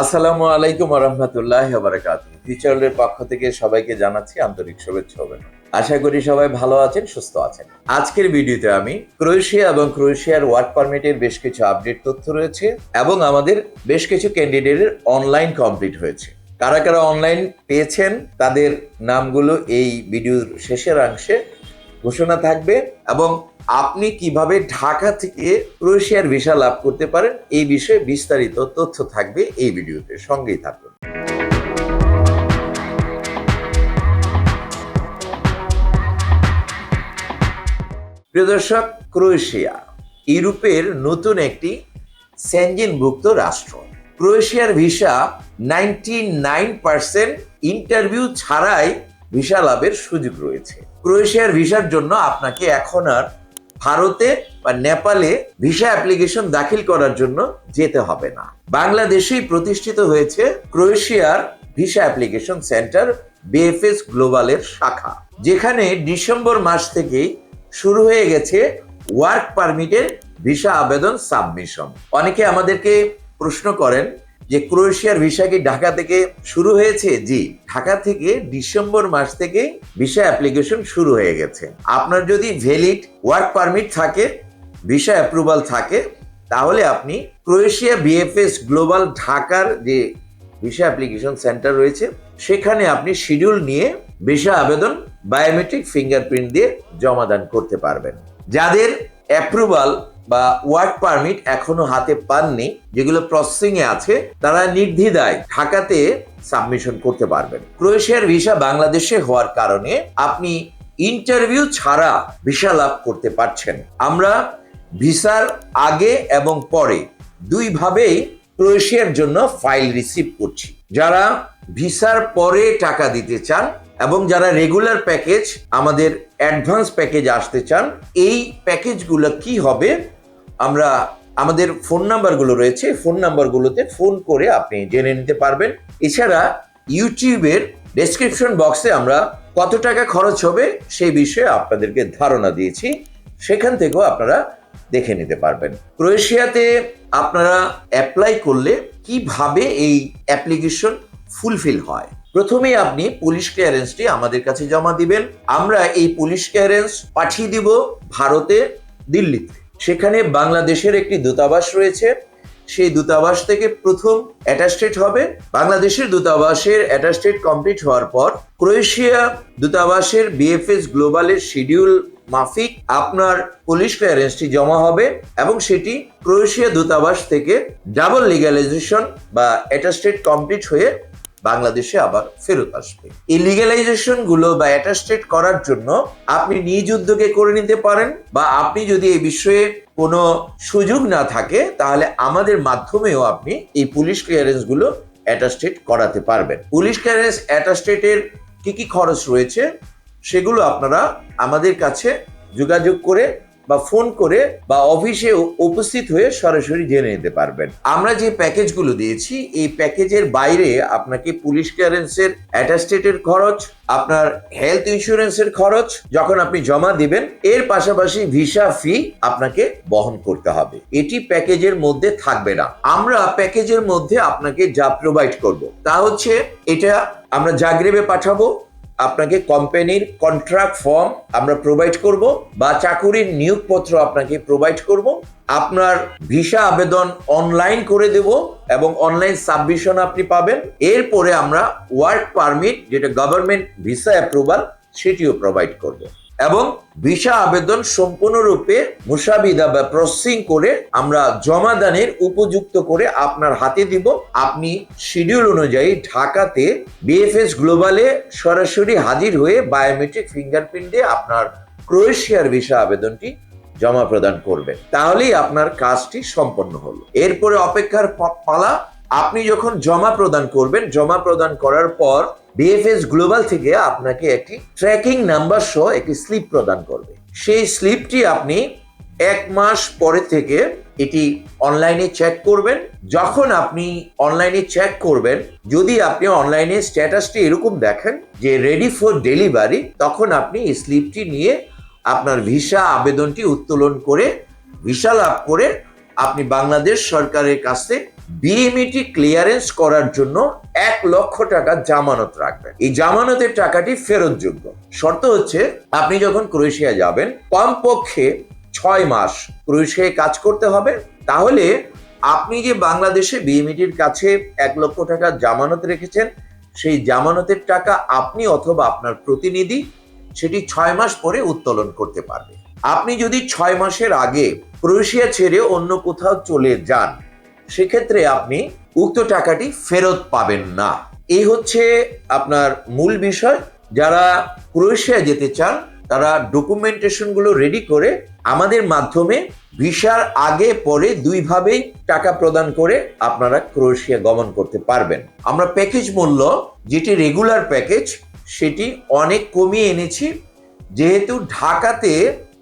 আসসালামু আলাইকুম রহমতুল্লাহ বারাকাত ফিচারের পক্ষ থেকে সবাইকে জানাচ্ছি আন্তরিক শুভেচ্ছা হবে আশা করি সবাই ভালো আছেন, সুস্থ আছেন। আজকের ভিডিওতে আমি ক্রোয়েশিয়া এবং ক্রোয়েশিয়ার ওয়ার্ক পারমিটের বেশ কিছু আপডেট তথ্য রয়েছে এবং আমাদের বেশ কিছু ক্যান্ডিডেটের অনলাইন কমপ্লিট হয়েছে। কারা কারা অনলাইন পেয়েছেন, তাদের নামগুলো এই ভিডিওর শেষের অংশে ঘোষণা থাকবে এবং আপনি কীভাবে ঢাকা থেকে ক্রোয়েশিয়ার ভিসা লাভ করতে পারেন, এই বিষয়ে বিস্তারিত তথ্য থাকবে এই ভিডিওতে। সঙ্গেই থাকুন। প্রিয় দর্শক, ক্রোয়েশিয়া, ইউরোপের নতুন একটি সেঞ্জিনভুক্ত রাষ্ট্র। ক্রোয়েশিয়ার visa ninety nine percent interview ছাড়াই ভিসা লাভের সুযোগ রয়েছে। ক্রোয়েশিয়ার ভিসার জন্য আপনাকে এখন আর ভারতে বা নেপালে ভিসা অ্যাপ্লিকেশন দাখিল করার জন্য যেতে হবে না। বাংলাদেশেই প্রতিষ্ঠিত হয়েছে ক্রোয়েশিয়ার ভিসা অ্যাপ্লিকেশন সেন্টার, বিএফএস গ্লোবালের শাখা, যেখানে ডিসেম্বর মাস থেকেই শুরু হয়ে গেছে ওয়ার্ক পারমিটের ভিসা আবেদন সাবমিশন। অনেকে আমাদেরকে প্রশ্ন করেন যে ক্রোয়েশিয়ার ভিসা কি ঢাকা থেকে শুরু হয়েছে? জি, ঢাকা থেকে ডিসেম্বর মাস থেকে ভিসা অ্যাপ্লিকেশন শুরু হয়ে গেছে। আপনার যদি ভ্যালিড ওয়ার্ক পারমিট থাকে, ভিসা অ্যাপ্রুভাল থাকে, তাহলে আপনি ক্রোয়েশিয়া বিএফএস গ্লোবাল ঢাকার যে ভিসা অ্যাপ্লিকেশন সেন্টার রয়েছে, সেখানে আপনি শিডিউল নিয়ে ভিসা আবেদন বায়োমেট্রিক ফিঙ্গারপ্রিন্ট দিয়ে জমাদান করতে পারবেন। যাদের অ্যাপ্রুভাল বা ওয়ার্ক পারমিট এখনও হাতে পাননি, যেগুলো প্রসেসিং এ আছে, তারা নির্দ্বিধায় ঢাকাতে সাবমিশন করতে পারবেন। ক্রোয়েশিয়ার ভিসা বাংলাদেশে হওয়ার কারণে আপনি ইন্টারভিউ ছাড়া ভিসা লাভ করতে পারছেন। আমরা ভিসার আগে এবং পরে দুইভাবেই ক্রোয়েশিয়ার জন্য ফাইল রিসিভ করছি। যারা ভিসার পরে টাকা দিতে চান এবং যারা রেগুলার প্যাকেজ আমাদের অ্যাডভান্স প্যাকেজ আসতে চান, এই প্যাকেজগুলো কি হবে? আমরা, আমাদের ফোন নাম্বারগুলো রয়েছে ফোন নাম্বারগুলোতে ফোন করে আপনি জেনে নিতে পারবেন। এছাড়া ইউটিউবের ডেসক্রিপশন বক্সে আমরা কত টাকা খরচ হবে সেই বিষয়ে আপনাদেরকে ধারণা দিয়েছি। সেখান থেকেও আপনারা দেখে নিতে পারবেন। ক্রোয়েশিয়াতে আপনারা অ্যাপ্লাই করলে কীভাবে এই অ্যাপ্লিকেশন ফুলফিল হয়? প্রথমেই আপনি পুলিশ ক্লিয়ারেন্সটি আমাদের কাছে জমা দিবেন। আমরা এই পুলিশ ক্লিয়ারেন্স পাঠিয়ে দিব ভারতে, দিল্লিতে। সেখানে বাংলাদেশের একটি দূতাবাস রয়েছে। সেই দূতাবাস থেকে প্রথম অ্যাটাস্টেট হবে। বাংলাদেশের দূতাবাসের অ্যাটাস্টেট কমপ্লিট হওয়ার পর ক্রোয়েশিয়া দূতাবাসের বিএফএস গ্লোবালের শিডিউল মাফিক আপনার পুলিশ ক্লিয়ারেন্সটি জমা হবে এবং সেটি ক্রোয়েশিয়া দূতাবাস থেকে ডাবল লিগালাইজেশন বা অ্যাটাস্টেট কমপ্লিট হয়ে বাংলাদেশে আবার ফেরত আসবে। এই লিগালাইজেশনগুলো বা অ্যাটাস্টেট করার জন্য আপনি নিজ উদ্যোগে করে নিতে পারেন বা আপনি যদি এই বিষয়ে কোনো সুযোগ না থাকে, তাহলে আমাদের মাধ্যমেও আপনি এই পুলিশ ক্লিয়ারেন্সগুলো অ্যাটাস্টেট করাতে পারবেন। পুলিশ ক্লিয়ারেন্স অ্যাটাস্টেটের কি কি খরচ রয়েছে, সেগুলো আপনারা আমাদের কাছে যোগাযোগ করে বা ফোন করে বা অফিসে উপস্থিত হয়ে সরাসরি জেনে নিতে পারবেন। আমরা যে প্যাকেজগুলো দিয়েছি, এই প্যাকেজের বাইরে আপনাকে পুলিশ ক্লিয়ারেন্সের অ্যাটাস্টেটের খরচ, আপনার হেলথ ইন্স্যুরেন্সের খরচ যখন আপনি জমা দিবেন, এর পাশাপাশি ভিসা ফি আপনাকে বহন করতে হবে। এটি প্যাকেজের মধ্যে থাকবে না। আমরা প্যাকেজের মধ্যে আপনাকে যা প্রোভাইড করব, তা হচ্ছে এটা আমরা জাগরেবে পাঠাবো আপনাকে কোম্পানির কন্ট্রাক্ট ফর্ম আমরা প্রোভাইড করব বা চাকুরির নিয়োগপত্র আপনাকে প্রোভাইড করব। আপনার ভিসা আবেদন অনলাইন করে দেব এবং অনলাইন সাবমিশন আপনি পাবেন। এরপরে আমরা ওয়ার্ক পারমিট যেটা গভর্নমেন্ট ভিসা অ্যাপ্রুভাল সেটিও প্রোভাইড করব। এবং ভিসা আবেদন সম্পূর্ণরূপে মুসাবিদা বা প্রসেসিং করে আমরা জমাদানের উপযুক্ত করে আপনার হাতে দিব। আপনি শিডিউল অনুযায়ী ঢাকাতে বিএফএস গ্লোবালে সরাসরি হাজির হয়ে বায়োমেট্রিক ফিঙ্গারপ্রিন্ট আপনার ক্রোয়েশিয়ার ভিসা আবেদনটি জমা প্রদান করবেন। তাহলেই আপনার কাজটি সম্পন্ন হলো। এরপরে অপেক্ষার পালা আপনি যখন জমা প্রদান করবেন, জমা প্রদান করার পর বিএফএস গ্লোবাল থেকে আপনাকে একটি ট্র্যাকিং নাম্বার সহ একটি স্লিপ প্রদান করবে। সেই স্লিপটি আপনি এক মাস পরে থেকে এটি অনলাইনে চেক করবেন। যখন আপনি অনলাইনে চেক করবেন, যদি আপনি অনলাইনে স্ট্যাটাসটি এরকম দেখেন যে রেডি ফর ডেলিভারি তখন আপনি এই স্লিপটি নিয়ে আপনার ভিসা আবেদনটি উত্তোলন করে ভিসা লাভ করে আপনি বাংলাদেশ সরকারের কাছে বিএমইটি ক্লিয়ারেন্স করার জন্য এক লক্ষ টাকা জামানত রাখবেন। এই জামানতের টাকাটি ফেরতযোগ্য। শর্ত হচ্ছে, আপনি যখন ক্রোয়েশিয়া যাবেন, কমপক্ষে ছয় মাস ক্রোয়েশিয়ায় কাজ করতে হবে। তাহলে আপনি যে বাংলাদেশে বিএমইটির কাছে এক লক্ষ টাকা জামানত রেখেছেন, সেই জামানতের টাকা আপনি অথবা আপনার প্রতিনিধি সেটি ছয় মাস পরে উত্তোলন করতে পারবে। আপনি যদি ছয় মাসের আগে ক্রোয়েশিয়া ছেড়ে অন্য কোথাও চলে যান সেক্ষেত্রে আপনি উক্ত টাকাটি ফেরত পাবেন না। এই হচ্ছে আপনার মূল বিষয়। যারা ক্রোয়েশিয়া যেতে চান, তারা ডকুমেন্টেশনগুলো রেডি করে আমাদের মাধ্যমে ভিসার আগে, পরে দুইভাবেই টাকা প্রদান করে আপনারা ক্রোয়েশিয়া গমন করতে পারবেন। আমরা প্যাকেজ মূল্য, যেটি রেগুলার প্যাকেজ, সেটি অনেক কমিয়ে এনেছি। যেহেতু ঢাকাতে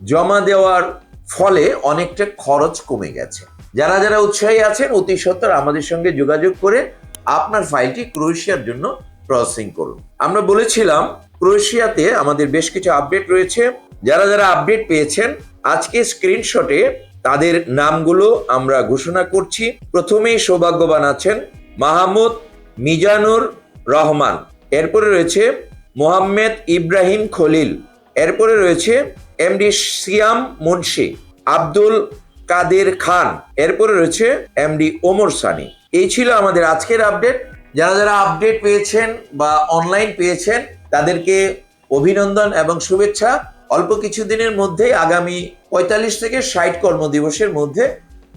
জমা দেওয়ার ফলে অনেকটা খরচ কমে গেছে। যারা যারা উৎসাহী আছেন, অতি সত্বর আমাদের সঙ্গে যোগাযোগ করে আপনার ফাইলটি ক্রোয়েশিয়ার জন্য প্রসেসিং করুন। আমরা বলেছিলাম, ক্রোয়েশিয়াতে আমাদের বেশ কিছু আপডেট রয়েছে। যারা যারা আপডেট পেয়েছেন, আজকে স্ক্রিনশটে তাদের নামগুলো আমরা ঘোষণা করছি। প্রথমেই সৌভাগ্যবান আছেন মাহমুদ মিজানুর রহমান। এরপরে রয়েছে মোহাম্মদ ইব্রাহিম খলিল। এরপরে রয়েছে এমডি সিয়াম মুন্সি, আব্দুল কাদের খান। এরপরে রয়েছে এমডি ওমর সানি। এই ছিল আমাদের আজকের আপডেট যারা যারা আপডেট পেয়েছেন বা অনলাইন পেয়েছেন, তাদেরকে অভিনন্দন এবং শুভেচ্ছা। অল্প কিছুদিনের মধ্যে আগামী পঁয়তাল্লিশ থেকে ষাট কর্মদিবসের মধ্যে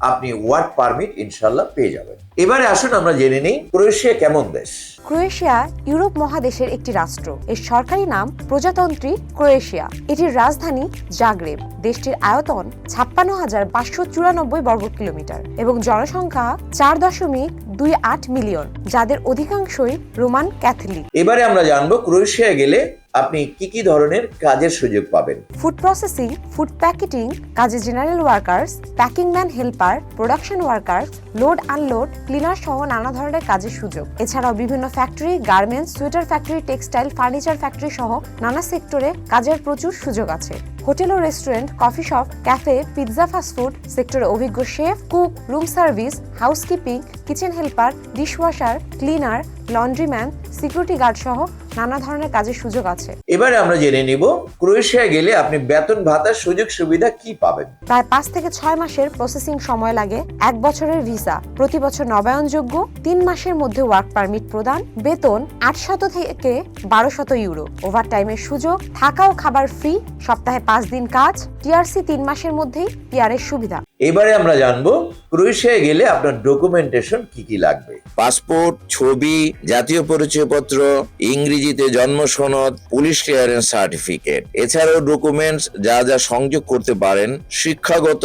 আপনি ওয়ার্ক পারমিট ইনশাল্লাহ পেয়ে যাবেন। এবারে আসুন আমরা জেনে নিই ক্রোয়েশিয়া কেমন দেশ। ক্রোয়েশিয়া ইউরোপ মহাদেশের একটি রাষ্ট্র। এর সরকারি নাম প্রজাতন্ত্রী ক্রোয়েশিয়া। এটির রাজধানী জাগরেব। দেশটির আয়তন ছাপ্পান্ন হাজার পাঁচশো চুরানব্বই বর্গ কিলোমিটার এবং জনসংখ্যা চার দশমিক দুই আট মিলিয়ন যাদের অধিকাংশই রোমান ক্যাথলিক। এবারে আমরা জানব ক্রোয়েশিয়া গেলে আপনি কি কি ধরনের কাজের সুযোগ পাবেন। ফুড প্রসেসিং ফুড প্যাকেটিং কাজে general workers packing man helper production workers load unload cleaner সহ নানা ধরনের কাজের সুযোগ। এছাড়াও বিভিন্ন factory garments sweater factory textile furniture factory সহ নানা সেক্টরে কাজের প্রচুর সুযোগ আছে। হোটেল ও restaurant, coffee shop, cafe, pizza fast food সেক্টরে অভিজ্ঞ chef, cook, room service, housekeeping, kitchen helper, dishwasher, cleaner laundryman security guard সহ নানা ধরনের কাজের সুযোগ আছে। এবারে আমরা জেনে নিব ক্রোয়েশিয়া গেলে আপনি বেতন ভাতার সুযোগ সুবিধা কি পাবেন? প্রায় পাঁচ থেকে ছয় মাসের প্রসেসিং সময় লাগে এক বছরের ভিসা প্রতি বছর নবায়নযোগ্য তিন মাসের মধ্যে ওয়ার্ক পারমিট প্রদান বেতন আটশত থেকে বারোশত ইউরো। ওভার ওভারটাইমের সুযোগ থাকা ও খাবার ফ্রি সপ্তাহে পাঁচ দিন কাজ টিআরসি তিন মাসের মধ্যেই পিআরের সুবিধা। এবারে আমরা জানব ক্রোয়েশিয়ায় গেলে আপনার ডকুমেন্টেশন কি কি লাগবে? পাসপোর্ট ছবি জাতীয় পরিচয়পত্র ইংরেজিতে জন্ম সনদ পুলিশ ক্লিয়ারেন্স সার্টিফিকেট এছাড়াও ডকুমেন্টস যা যা সংযোগ করতে পারেন শিক্ষাগত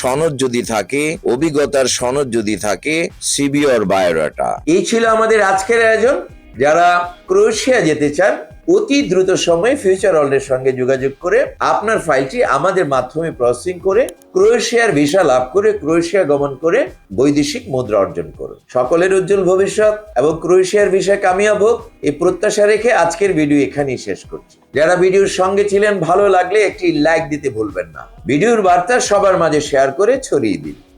সনদ যদি থাকে অভিজ্ঞতার সনদ যদি থাকে সিবি অর বায়োডাটা এই ছিল আমাদের আজকের আয়োজন। যারা ক্রোয়েশিয়া যেতে চান অতি দ্রুত সময়ে ফিউচার ওয়ার্ল্ডের সঙ্গে যোগাযোগ করে আপনার ফাইলটি আমাদের মাধ্যমে প্রসেসিং করে ক্রোয়েশিয়ার ভিসা লাভ করে ক্রোয়েশিয়া গমন করে বৈদেশিক মুদ্রা অর্জন করুন। সকলের উজ্জ্বল ভবিষ্যৎ এবং ক্রোয়েশিয়ার ভিসা কামিয়াব হোক, এই প্রত্যাশা রেখে আজকের ভিডিও এখানেই শেষ করছি। যারা ভিডিওর সঙ্গে ছিলেন, ভালো লাগলে একটি লাইক দিতে ভুলবেন না। ভিডিওর বার্তা সবার মাঝে শেয়ার করে ছড়িয়ে দিন।